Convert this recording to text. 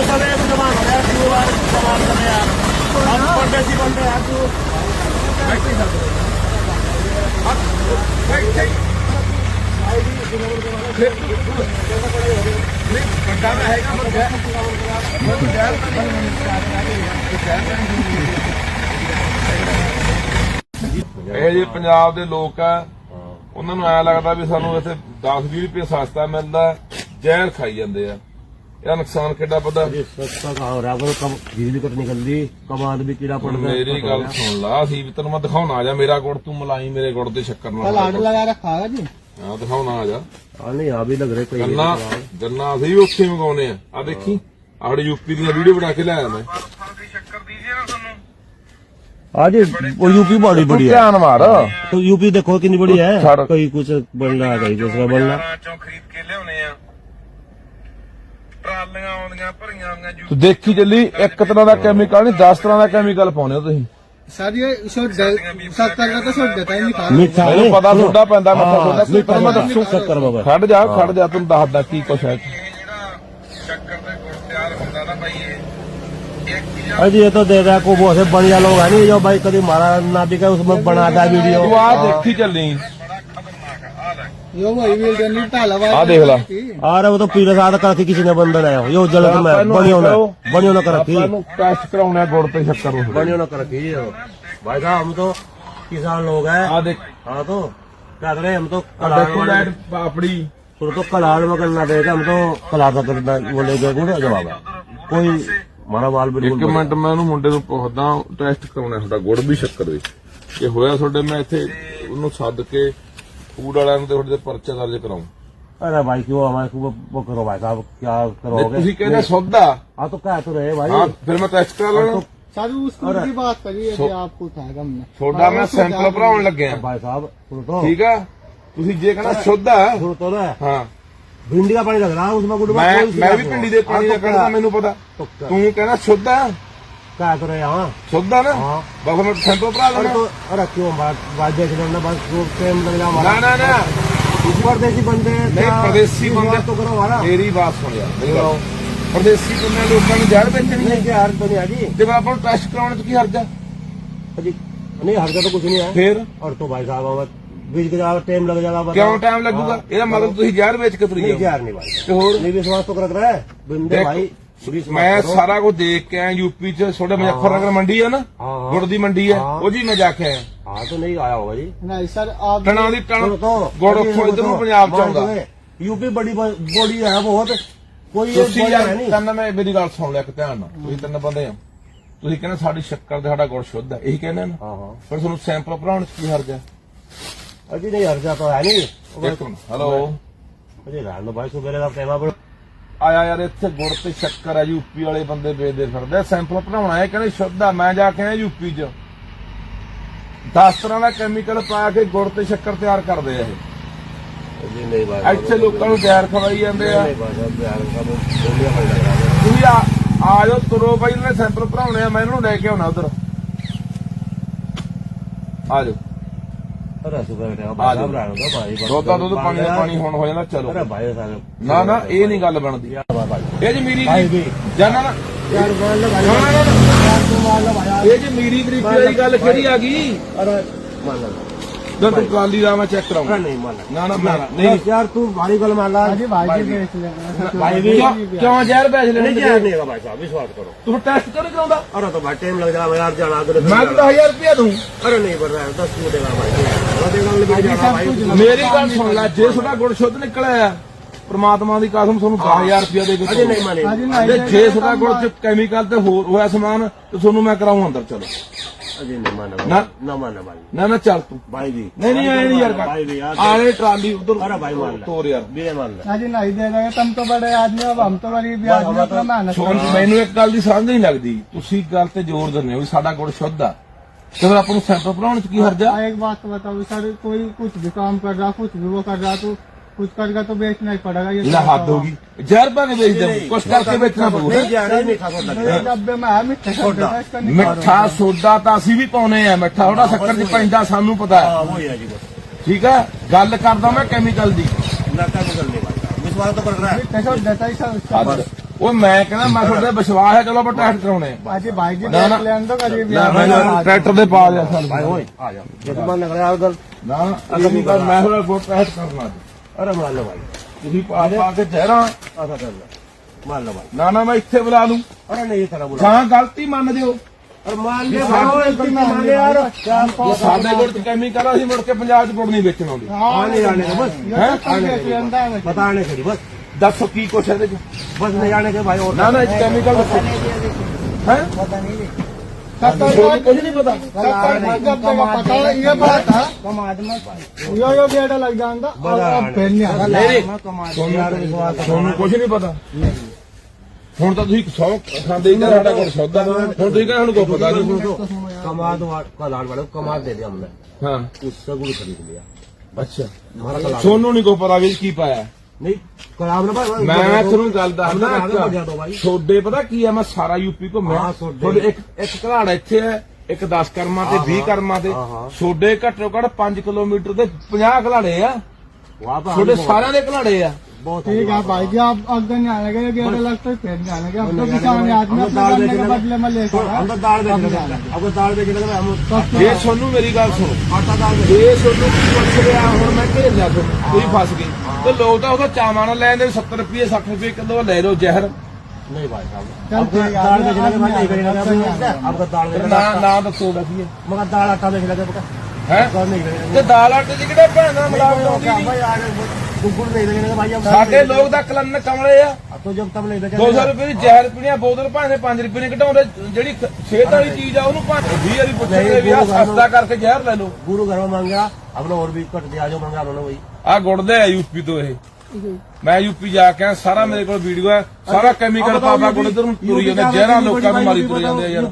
तो सब एक जमा हो गया क्यों यार सवाल कर यार हम परदेसी बंदे यार तू बैठी सकते ਵੱਡਾ ਮੈਂ ਹੈਗਾ ਪਰ ਗਿਆ ਮੈਂ ਗਿਆ ਇਹ ਜੇ ਪੰਜਾਬ ਦੇ ਲੋਕ ਆ ਉਹਨਾਂ ਨੂੰ ਐ ਲੱਗਦਾ ਵੀ ਸਾਨੂੰ ਇੱਥੇ 10-20 ਰੁਪਏ ਸਸਤਾ ਮਿਲਦਾ ਜ਼ਹਿਰ ਖਾਈ ਜਾਂਦੇ ਆ ਇਹਦਾ ਨੁਕਸਾਨ ਕਿੱਡਾ ਵੱਡਾ अरे सस्ता कहाँ हो रहा है कब बिजली कट निकल रही कमांड भी कीड़ा पड़ गया ਮੇਰੀ ਗੱਲ ਸੁਣ ਲਾ ਅਸੀਂ ਵੀ ਤੈਨੂੰ ਮੈਂ ਦਿਖਾਉਣਾ ਆ ਜਾ ਮੇਰਾ ਗੁੜ ਤੂੰ ਮਲਾਈ ਮੇਰੇ ਗੁੜ ਤੇ ਸ਼ੱਕਰ ਨਾਲ लगा रखा है जी ਹਾਂ ਦਿਖਾਉਣਾ ਆ ਜਾ हाँ नहीं यहाँ भी लग रहे कई ਗੰਨਾ ਗੰਨਾ ਅਸੀਂ ਵੀ ਉੱਥੇ ਮੰਗਾਉਨੇ ਆ ਆ ਦੇਖੀ ਆੜੇ ਯੂਪੀ ਦੀਆਂ ਵੀਡੀਓ ਬਣਾ ਕੇ ਲਿਆਇਆ ਮੈਂ हाँ जी वो यूपी बड़ी बड़ी है ਧਿਆਨ ਮਾਰ तो यूपी देखो कितनी बड़ी है छाड़। कहीं कुछ बन रहा है कहीं दूसरा बन रहा है ਚੋਂ ਖਰੀਦ ਕੇ ਲਿਆਉਣੇ ਆ ਟਰਾਲੀਆਂ ਆਉਂਦੀਆਂ ਭਰੀਆਂ ਆਉਂਦੀਆਂ ਜੂ ਤੂੰ ਦੇਖੀ ਚੱਲੀ ਇੱਕ ਤਰ੍ਹਾਂ ਦਾ ਕੈਮੀਕਲ ਨਹੀਂ 10 ਤਰ੍ਹਾਂ ਦਾ ਕੈਮੀਕਲ ਪਾਉਨੇ ਹੋ ਤੁਸੀਂ सर ये छोड़ सत्तर का तो छोड़ देता है निकाल मीठा ਮੈਨੂੰ है ਪਤਾ ਤੁਹਾਡਾ ਪੈਂਦਾ ਮੱਥਾ ਤੁਹਾਡਾ ਕੀ ਪਰ ਮੈਂ ਦੱਸੂ शक्कर बाबा ਖੜ ਜਾ ਖੜ ਜਾ ਤੈਨੂੰ ਦੱਸਦਾ ਕੀ ਕੁਛ ਹੈ ਇਹ ਜਿਹੜਾ ਸ਼ੱਕਰ ਦੇ ਗੁੜ ਤਿਆਰ ਹੁੰਦਾ ਨਾ ਬਾਈ ਇਹ ਇੱਕ ਜਾਂ अरे ये तो दे रहा है को वो से बढ़िया लोग है नहीं जो भाई कभी मारा ना बिका उसमें बनाता है वीडियो ਤੂੰ ਆ ਦੇਖੀ ਚੱਲੀ यो वही मिल गया नहीं ताला आ देख ला। अरे वो तो पीले साथ करके किसी ने बंधन आया यो जलत में बनियो ना बनियो ना कर रखी ਆਪਾਂ ਨੂੰ ਟੈਸਟ ਕਰਾਉਣਾ ਗੁੜ ਤੇ ਸ਼ੱਕਰ ਨੂੰ बनियो ना कर रखी है। भाई साहब हम तो किसान लोग हैं ਆ ਦੇਖ हाँ तो क्या करें हम तो ਆ कलार ਦੇਖੋ ਲਾਈਟ ਪਾਪੜੀ तो तो कलार में करना देगा हम तो कलार में करना वो लेके नहीं जवाब है कोई हमारा बाल ਇੱਕ बिल्कुल ਮਿੰਟ ਮੈਂ ਉਹਨੂੰ ਮੁੰਡੇ ਨੂੰ ਪੁੱਛਦਾ ਟੈਸਟ ਕਰਾਉਣਾ ਤੁਹਾਡਾ ਗੁੜ ਵੀ ਸ਼ੱਕਰ ਵੀ ਇਹ ਹੋਇਆ ਤੁਹਾਡੇ ਮੈਂ ਇੱਥੇ ਉਹਨੂੰ ਸੱਦ ਕੇ ਫੂਡ ਵਾਲਿਆਂ ਨੂੰ ਤੇ ਤੁਹਾਡੇ ਤੇ ਪਰਚਾ ਦਰਜ ਕਰਾਉਂ अरे भाई क्यों हमारे को वो- वो करो भाई साहब क्या करोगे ਤੁਸੀਂ ਕਹਿੰਦੇ ਸੌਦਾ हाँ तो क्या तो रहे भाई ਹਾਂ ਫਿਰ ਮੈਂ ਟੈਸਟ ਕਰਾ ਲੈਣਾ सर उसको की बात करिए जो आपको उठाएगा हमने ਤੁਹਾਡਾ ਮੈਂ ਸੈਂਪਲ ਭਰਾਉਣ ਲੱਗਿਆ भाई साहब सुनो तो ਠੀਕ ਆ ਤੁਸੀਂ ਜੇ ਕਹਿੰਦਾ ਸ਼ੁੱਧ ਆ सुनो तो ना ਹਾਂ भिंडी का पानी लग रहा है उसमें गुड ਮੈਂ ਮੈਂ ਵੀ ਪਿੰਡੀ ਦੇ ਪਾਣੀ ਦਾ ਕੱਢਦਾ ਮੈਨੂੰ ਪਤਾ तो क्या ਤੂੰ ਕਹਿੰਦਾ ਸ਼ੁੱਧ ਆ क्या तो रहे हाँ ਸ਼ੁੱਧ ਆ ਨਾ हाँ ਬਸ ਮੈਂ ਸੈਂਪਲ ਭਰਾ अरे ਲੈਣਾ तो अरे क्यों बात बात देख लेना बस वो टाइम लग रहा ਨਾ हमारा ਨਾ ਨਾ परदेसी बंदे हैं, नहीं, क्या परदेसी विश्वास बंदे- तो करो हमारा ਮੇਰੀ ਬਾਤ ਸੁਣ ਯਾਰ ਮੇਰੀ ਗੱਲ ਪਰਦੇਸੀ ਬੰਦੇ ਲੋਕਾਂ ਨੂੰ ਜ਼ਹਿਰ ਵੇਚਣੀ ਹੈ नहीं क्या हर तो नहीं है जी ਤੇ ਫਿਰ ਆਪਾਂ ਨੂੰ ਟੈਸਟ ਕਰਾਉਣ ਚ ਕੀ ਹਰਜ ਆ अजी नहीं हर का तो कुछ नहीं है ਫਿਰ और तो भाई साहब अब बीच के जाएगा टाइम लग जाएगा बताओ। ਕਿਉਂ ਟਾਈਮ ਲੱਗੂਗਾ हाँ। ਇਹਦਾ ਮਤਲਬ ਤੁਸੀਂ ਜ਼ਹਿਰ ਵੇਚ ਕੇ ਤੁਰੀ नहीं ਜਾਓ यार नहीं भाई ਤੇ ਹੋਰ नहीं विश्वास तो कर रहा है बंदे देख, भाई विश्वास ਮੈਂ करो। ਸਾਰਾ ਕੁਝ ਦੇਖ ਕੇ ਆਇਆ ਯੂਪੀ ਚ ਛੋਟੇ ਮੁਜ਼ੱਫਰਨਗਰ ਮੰਡੀ ਆ ਨਾ हाँ, हाँ। ਗੁੜ ਦੀ ਮੰਡੀ ਹੈ हाँ। ਉਹ ਜੀ ਮੈਂ ਜਾ ਕੇ ਆਇਆ हाँ तो नहीं आया होगा जी नहीं सर आप ਟਣਾ ਦੀ ਟਣ सुनो तो ਗੁੜ अभी ਉੱਥੋਂ सुनो ਇਧਰ ਨੂੰ तो, ਪੰਜਾਬ ਚ मान ਆਉਂਦਾ तुम्हें, यूपी बड़ी बॉडी है बहुत कोई ये ਤੁਸੀਂ बड़ा ਯਾਰ है नहीं ਕੰਨ ਮੈਂ ਮੇਰੀ ਗੱਲ ਸੁਣ ਲਿਆ ਇੱਕ ਧਿਆਨ ਨਾਲ ਤੁਸੀਂ ਤਿੰਨ ਬੰਦੇ ਆ ਤੁਸੀਂ ਕਹਿੰਦੇ ਸਾਡੀ ਸ਼ੱਕਰ ਤੇ ਸਾਡਾ ਗੁੜ ਸ਼ੁੱਧ ਹੈ ਇਹੀ ਕਹਿੰਦੇ ਨਾ हाँ हाँ ਪਰ ਤੁਹਾਨੂੰ ਸੈਂਪਲ ਭਰਾਉਣ ਚ ਕੀ ਹਰਜ ਹੈ अजी नहीं हर जाता है नहीं ਇੱਕ ਮਿੰਟ ਹੈਲੋ अजी रहने दो भाई सुबह का टाइम पर ਆਇਆ ਯਾਰ ਇੱਥੇ ਗੁੜ ਤੇ ਸ਼ੱਕਰ ਆ ਯੂਪੀ ਵਾਲੇ ਬੰਦੇ ਵੇਚਦੇ ਫਿਰਦੇ। ਸੈਂਪਲ ਬਣਾਉਣਾ ਹੈ ਕਹਿੰਦੇ ਸ਼ੁੱਧ ਆ ਮੈਂ ਜਾ ਕੇ ਯੂਪੀ 'ਚ। 10 ਤਰ੍ਹਾਂ ਦਾ ਕੈਮੀਕਲ ਪਾ ਕੇ ਗੁੜ ਤੇ ਸ਼ੱਕਰ ਤਿਆਰ ਕਰਦੇ ਆ ਇਹ। ਇੱਥੇ ਲੋਕਾਂ ਨੂੰ ਗੈਰ ਖਵਾਈ ਜਾਂਦੇ ਆ। ਤੁਸੀਂ ਆ ਆਜੋ ਤੁਰੋ ਬਾਈ ਇਹਨਾਂ ਨੇ ਸੈਂਪਲ ਭਰਾਉਣੇ ਆ ਮੈਂ ਇਹਨਾਂ ਨੂੰ ਲੈ ਕੇ ਆਉਣਾ ਉਧਰ। ਆਜੋ ਅਰੇ ਸੁਬਹ ਰਿਹਾ ਬਾਹਰ ਬਣਾ ਲਓ ਭਾਈ ਦੁੱਧ ਦਾ ਦੁੱਧ ਪਾਣੀ ਦਾ ਪਾਣੀ ਹੁਣ ਹੋ ਜਾਂਦਾ ਚਲੋ। ਅਰੇ ਭਾਈ ਸਾਹਿਬ ਨਾ ਨਾ ਇਹ ਨਹੀਂ ਗੱਲ ਬਣਦੀ। ਇਹ ਜੀ ਮੇਰੀ ਜਾਨਾ ਨਾ। ਯਾਰ ਬੋਲ ਭਾਈ ਯਾਰ ਤੂੰ ਮਾਲ ਭਾਈ ਇਹ ਜੀ ਮੇਰੀ ਗਰੀਬੀ ਵਾਲੀ ਗੱਲ ਕਿਹੜੀ ਆ ਗਈ? ਅਰੇ ਮੰਨ ਲਓ ਨਾ ਤੂੰ ਕਾਲੀ ਦਾ ਮੈਂ ਚੈੱਕ ਕਰਾਉਂਗਾ ਨਹੀਂ ਨਾ ਨਾ ਨਹੀਂ ਯਾਰ ਤੂੰ ਭਾਰੀ ਗੱਲ ਮੰਨ ਲਾ। ਜੀ ਭਾਈ ਜੀ। ਭਾਈ ਜੀ। ਕਿਉਂ ਜ਼ਹਿਰ ਬੈਚ ਲੈਣੇ ਨਹੀਂ ਜ਼ਹਿਰ ਨਹੀਂ ਹੈਗਾ ਭਾਈ ਸਾਹਿਬ ਵਿਸ਼ਵਾਸ ਕਰੋ। ਤੂੰ ਟੈਸਟ ਕਿਉਂ ਨਹੀਂ ਕਰਾਉਂਦਾ? ਅਰੇ ਤਾਂ ਭਾਈ ਟਾਈਮ ਲੱਗ ਜਾਣਾ ਯਾਰ ਜਾਣਾ ਮੈਂ ਤਾਂ 10000 ਰੁਪਏ ਦੂੰ ਅਰੇ ਨਹੀਂ ਬਰਦਾਸ਼ਤ 10 ਮਿੰਟ ਦੇਗਾ ਭਾਈ। ਮੇਰੀ ਗੱਲ ਸੁਣ ਲੈ ਜੇ ਤੁਹਾਡਾ ਗੁਣ ਸ਼ੁੱਧ ਨਿਕਲਿਆ ਪ੍ਰਮਾਤਮਾ ਦੀ ਕਸਮ ਤੁਹਾਨੂੰ 10000 ਰੁਪਇਆ ਦੇ ਕੇ ਨਹੀਂ ਜੇ ਤੁਹਾਡਾ ਗੁਣ ਚ ਕੈਮੀਕਲ ਤੇ ਹੋਰ ਹੋਇਆ ਸਮਾਨ ਤੇ ਤੁਹਾਨੂੰ ਮੈਂ ਕਰਾਉਂ ਅੰਦਰ ਚਲੋ। ਨਾ। ਨਾ ਚੱਲ ਤੂੰ। ਬਾਈ ਜੀ। ਨਹੀਂ ਨਹੀਂ ਆਏ ਨਹੀਂ ਯਾਰ ਆਲੇ ਟਰਾਲੀ ਉਧਰ ਅਰੇ ਭਾਈ ਮਾਰ ਤੋਰ ਯਾਰ। ਮੇਰੇ ਮਾਰ ਲੈ। ਅਜੇ ਨਹੀਂ ਦੇ ਰਹੇ ਤੁਮ ਤੋਂ ਬੜੇ ਆਦਮੀ ਹੋ ਹਮ ਤੋਂ ਬੜੀ ਆਦਮੀ ਹੋ ਮੈਨੂੰ ਇੱਕ ਗੱਲ ਦੀ ਸਮਝ ਨਹੀਂ ਲੱਗਦੀ। ਤੁਸੀਂ ਗੱਲ ਤੇ ਜ਼ੋਰ ਦਿੰਦੇ ਹੋ ਸਾਡਾ ਗੁੜ ਸ਼ੁੱਧ ਆ। ਤੇ ਫਿਰ ਆਪਾਂ ਨੂੰ ਸੈਂਪਲ ਭਰਾਉਣ ਚ ਕੀ ਹਰਜਾ हाँ, एक बात तो बताओ सर कोई कुछ भी काम कर रहा कुछ भी वो कर रहा तो कुछ करके तो बेचना ही पड़ेगा ये ਇਹਦਾ ਹੱਦ ਹੋ ਗਈ ਜ਼ਹਿਰ ਪਾ ਕੇ ਵੇਚ ਦੇ ਕੁਛ ਕਰਕੇ ਵੇਚਣਾ ਪਊਗਾ नहीं जा रहा नहीं खा सकता मेरे डब्बे में है मिठा छोटा। इसका नहीं ਮਿੱਠਾ ਸੋਡਾ ਤਾਂ ਅਸੀਂ ਵੀ ਪਾਉਨੇ ਆ ਮਿੱਠਾ ਥੋੜਾ ਸ਼ੱਕਰ ਚ ਪੈਂਦਾ ਸਾਨੂੰ ਪਤਾ ਹੈ हाँ वही है जी बस ਠੀਕ ਹੈ ਗੱਲ ਕਰਦਾ ਮੈਂ ਕੈਮੀਕਲ ਦੀ लड़का निकल नहीं भाई साहब विश्वास तो कर रहा है मिठा छोड़ देता है सर उसका ਹੱਦ ਉਹ ਮੈਂ ਕਹਿੰਦਾ ਮੈਂ ਤੁਹਾਡੇ ਵਿਸ਼ਵਾਸ ਹੈ ਚਲੋ ਆਪਾਂ ਟੈਸਟ ਕਰਾਉਣੇ ਆ। ਬਾਈ ਜੀ ਲੈਣ ਦੋ ਕਰੀ ਨਾ ਮੈਂ ਟਰੈਕਟਰ ਦੇ ਪਾ ਲਿਆ ਸਾਨੂੰ। ਭਾਈ ਓਏ ਆ ਜਾ ਜਗਮਨ ਨਗਰ ਆ ਨਾ ਅਗਰ ਨਹੀਂ ਕਰ ਮੈਂ ਤੁਹਾਡਾ ਬਹੁਤ ਟੈਸਟ ਕਰਨਾ ਅੱਜ। ਅਰੇ ਬਣਾ ਲਓ ਤੁਸੀਂ ਪਾ ਪਾ ਕੇ ਚਿਹਰਾ। ਆ ਤਾਂ ਗੱਲ ਮੰਨ ਲਓ ਭਾਈ। ਨਾ ਨਾ ਮੈਂ ਇੱਥੇ ਬੁਲਾ ਲੂੰ। ਅਰੇ ਨਹੀਂ ਤੇਰਾ ਬੁਲਾ। ਜਾਂ ਗਲਤੀ ਮੰਨ ਦਿਓ। ਅਰੇ ਮੰਨ ਲੈ ਭਾਈ ਗਲਤੀ ਮੰਨ ਲੈ ਯਾਰ? ਚਾਰ ਜੇ ਸਾਡੇ ਕੋਲ ਕੈਮੀਕਲ ਆ, ਅਸੀਂ ਮੁੜ ਕੇ ਪੰਜਾਬ 'ਚ ਗੁੜ ਨਹੀਂ ਵੇਚਣ ਆਉਂਦੇ। ਹਾਂ ਆਣੇ ਆਣੇ ਬਸ। ਹੈ ਪਤਾ ਆਣੇ ਖੜੀ ਬਸ। है बताने के लिए बस ਦੱਸੋ ਕੀ ਕੁਛ ਇਹਦੇ ਚ बस नहीं जाने के भाई और ਨਾ ਨਾ ਇਹ ਕੈਮੀਕਲ ਦੱਸੋ ਹੈ सत्तर ਤੁਹਾਨੂੰ ਕੁਝ ਨਹੀਂ ਪਤਾ सत्तर जब तक पता है, ये बात है यो यो बेटा लग जाएगा और अब फिर नहीं आएगा ਨਹੀਂ ਤੁਹਾਨੂੰ ਤੁਹਾਨੂੰ ਕੁਝ ਨਹੀਂ ਪਤਾ ਹੁਣ ਤਾਂ ਤੁਸੀਂ ਸੌ ਖਾਂਦੇ ਹੀ ਨਾ ਸਾਡਾ ਕੋਲ ਸੌਦਾ ਹੁਣ ਤੁਸੀਂ ਕਹਿੰਦੇ ਸਾਨੂੰ ਕੋਈ ਪਤਾ ਨਹੀਂ कमाद का लाड वाले को कमाद दे दिया हमने ਹਾਂ उससे गुड़ खरीद लिया ਅੱਛਾ हमारा कलाम ਸੋਨੂੰ ਨਹੀਂ ਕੋਈ पता ਵੀ ਕੀ ਪਾਇਆ ਮੈਂ ਤੁਹਾਨੂੰ ਗੱਲ ਦੱਸਦਾ ਛੋਡੇ ਪਤਾ ਕੀ ਆ ਮੈਂ ਸਾਰਾ ਯੂਪੀ ਘੁੰਮਿਆ। ਤੁਹਾਡੇ। ਘਰਾੜਾ ਇੱਥੇ ਹੈ ਇੱਕ 10 ਤੇ 20 ਕਰਮਾਂ ਤੇ। ਛੋਡੇ ਘੱਟੋ ਘੱਟ 5 ਕਿਲੋਮੀਟਰ ਤੇ 50 ਘਲਾੜੇ ਆ। ਤੁਹਾਡੇ ਸਾਰਿਆਂ ਦੇ ਘਲਾੜੇ ਆ। बहुत ठीक है भाई जी आप अगर नहीं आने के गेट लगता है फिर नहीं आने के अब तो किसान आदमी हम अपने दाल करने के बेचने बदले में लेकर हम तो दाल बेचने लगे अब दाल बेचने लगे हम ਜੇ ਸੋਨੂੰ ਮੇਰੀ ਗੱਲ ਸੁਣੋ आटा दाल ਜੇ ਸੋਨੂੰ ਕੀ ਪੁੱਛ ਰਿਹਾ ਹੁਣ ਮੈਂ ਘੇਰ ਲਿਆ ਤੁਹਾਨੂੰ ਤੁਸੀਂ ਫਸ ਗਏ ਤੇ ਲੋਕ ਤਾਂ ਉਹਦਾ ਚਾਵਾਂ ਨਾਲ ਲੈਂਦੇ 70 ਰੁਪਏ 60 ਰੁਪਏ ਕਿਲੋ ਲੈ ਲਓ ਜ਼ਹਿਰ नहीं भाई साहब चल अब ठीक है, दाल अब बेचने लगे भाई नहीं अब बेचने अब लगे अब दाल ਤੇ बेचने ਨਾ लगे ਨਾ ਦੱਸੋ ਦਾ ਕੀ ਹੈ मगर दाल आटा बेचने लगे पका ਹੈ दाल नहीं बेचने ਤੇ ਦਾਲ ਆਟੇ ਦੀ ਕਿਹੜਾ ਭੈਣਾ ਮਿਲਾਵਟ ਆਉਂਦੀ ਨਹੀਂ भाई आगे गुड़ नहीं बेचने लगे भाई हम ਸਾਡੇ ਲੋਕ ਤਾਂ ਕਲਨ ਕਮਲੇ ਆ अब तो जब तब नहीं बेचने 200 ਰੁਪਏ ਦੀ ਜ਼ਹਿਰ ਪੀਣੀਆਂ ਬੋਤਲ ਭਾਵੇਂ 5 ਰੁਪਏ ਨੇ ਘਟਾਉਂਦੇ ਜਿਹੜੀ ਖ- ਸਿਹਤ ਵਾਲੀ ਚੀਜ਼ ਆ ਉਹਨੂੰ ਭਾਵੇਂ 20 ਵਾਰੀ ਪੁੱਛਣਗੇ ਵੀ ਆ ਸਸਤਾ ਕਰਕੇ ਜ਼ਹਿਰ ਲੈ ਲਓ गुरु घर में मांग गया हमने और भी कट दिया जो मांगा उन्होंने वही ਆ ਗੁੜਦੇ ਆ ਯੂਪੀ ਤੋਂ ਇਹ ਮੈਂ ਯੂਪੀ ਜਾ ਕੇ ਆਇਆ, ਸਾਰਾ ਮੇਰੇ ਕੋਲ ਵੀਡੀਓ ਹੈ ਸਾਰਾ ਕੈਮੀਕਲ ਪਾਪਾ ਗੁੜ ਇਧਰ ਨੂੰ ਤੁਰੀ ਜਾਂਦੇ ਜ਼ਹਿਰਾਂ ਲੋਕਾਂ ਨੂੰ ਮਾਰੀ ਤੁਰੇ ਜਾਂਦੇ ਆ ਯਾਰ